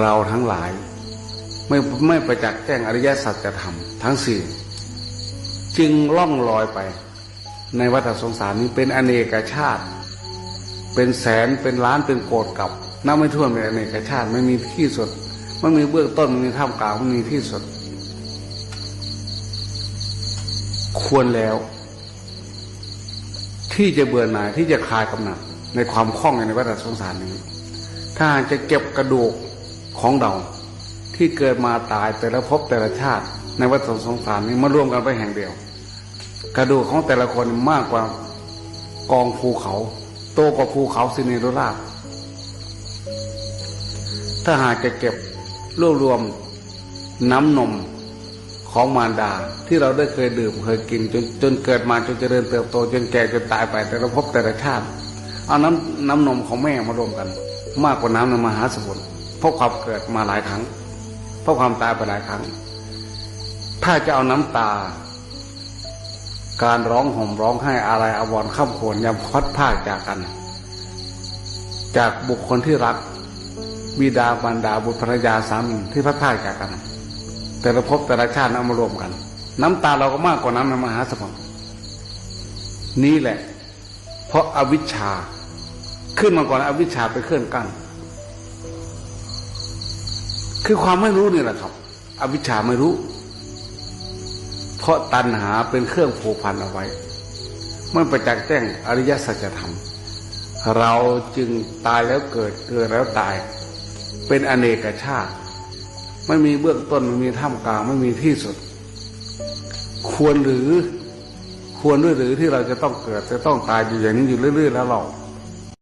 เราทั้งหลาย ไม่ไม่ประจักษ์แจ้งอริยสัจธรรมทั้งสี่จึงล่องลอยไป ในวัฏสงสารนี้เป็นอเนกชาติ เป็นแสนเป็นล้านเป็นโกดกับนับไม่ถ้วนเป็นอเนกชาติไม่มีที่สุดไม่มีเบื้องต้นไม่มีท่ามกลางไม่มีที่สุด ควรแล้ว ที่จะเบื่อหน่ายที่จะคลายกำหนัดในความคล่องในวัฏสงสารนี้ ถ้าจะเก็บกระดูก ของเรา ที่เกิดมาตายแต่ละภพแต่ละชาติ ในวัฏสงสารนี้มารวมกันไปแห่งเดียว กระดูกของแต่ละคนมากกว่ากองภูเขา โตกว่าภูเขาสิเนโรราบถ้าหากจะเก็บรวบรวมน้ำนมของมารดาที่เราได้เคยดื่มเคยกินจนจนเกิดมาจนเจริญเติบโต จนแก่จนตายไป แต่ละภพแต่ละชาติเอาน้ำน้ำนมของแม่มารวมกัน มากกว่าน้ำในมหาสมุทร พราะความเกิดมาหลายครั้งเพราะความตายไปหลายครั้ง ถ้าจะเอาน้ำตา การร้องห่มร้องไห้อะไรอาวรข้ามโขนยำพัดภาคจากกัน จากบุคคลที่รักบิดาบรรดาบุตรภรรยาสามีที่พัดภาคจากกัน แต่ละภพแต่ละชาติเอามารวมกัน น้ำตาเราก็มากกว่าน้ำในมหาสมุทรนี่แหละ เพราะอาวิชชา ขึ้นมาก่อนอวิชชาไปเคลื่อนกั้น คือความไม่รู้นี่แหละครับ อวิชชาไม่รู้ เพราะตัณหาเป็นเครื่องผูกพันเอาไว้เมื่อประจักษ์แจ้งอริยสัจธรรม เราจึงตายแล้วเกิดเกิดแล้วตาย เป็นอเนกชาติ ไม่มีเบื้องต้นไม่มีท่ามกลางไม่มีที่สุด ควรหรือควรด้วยหรือที่เราจะต้องเกิดจะต้องตายอยู่อย่างนี้อยู่เรื่อย ๆ แล้วเรา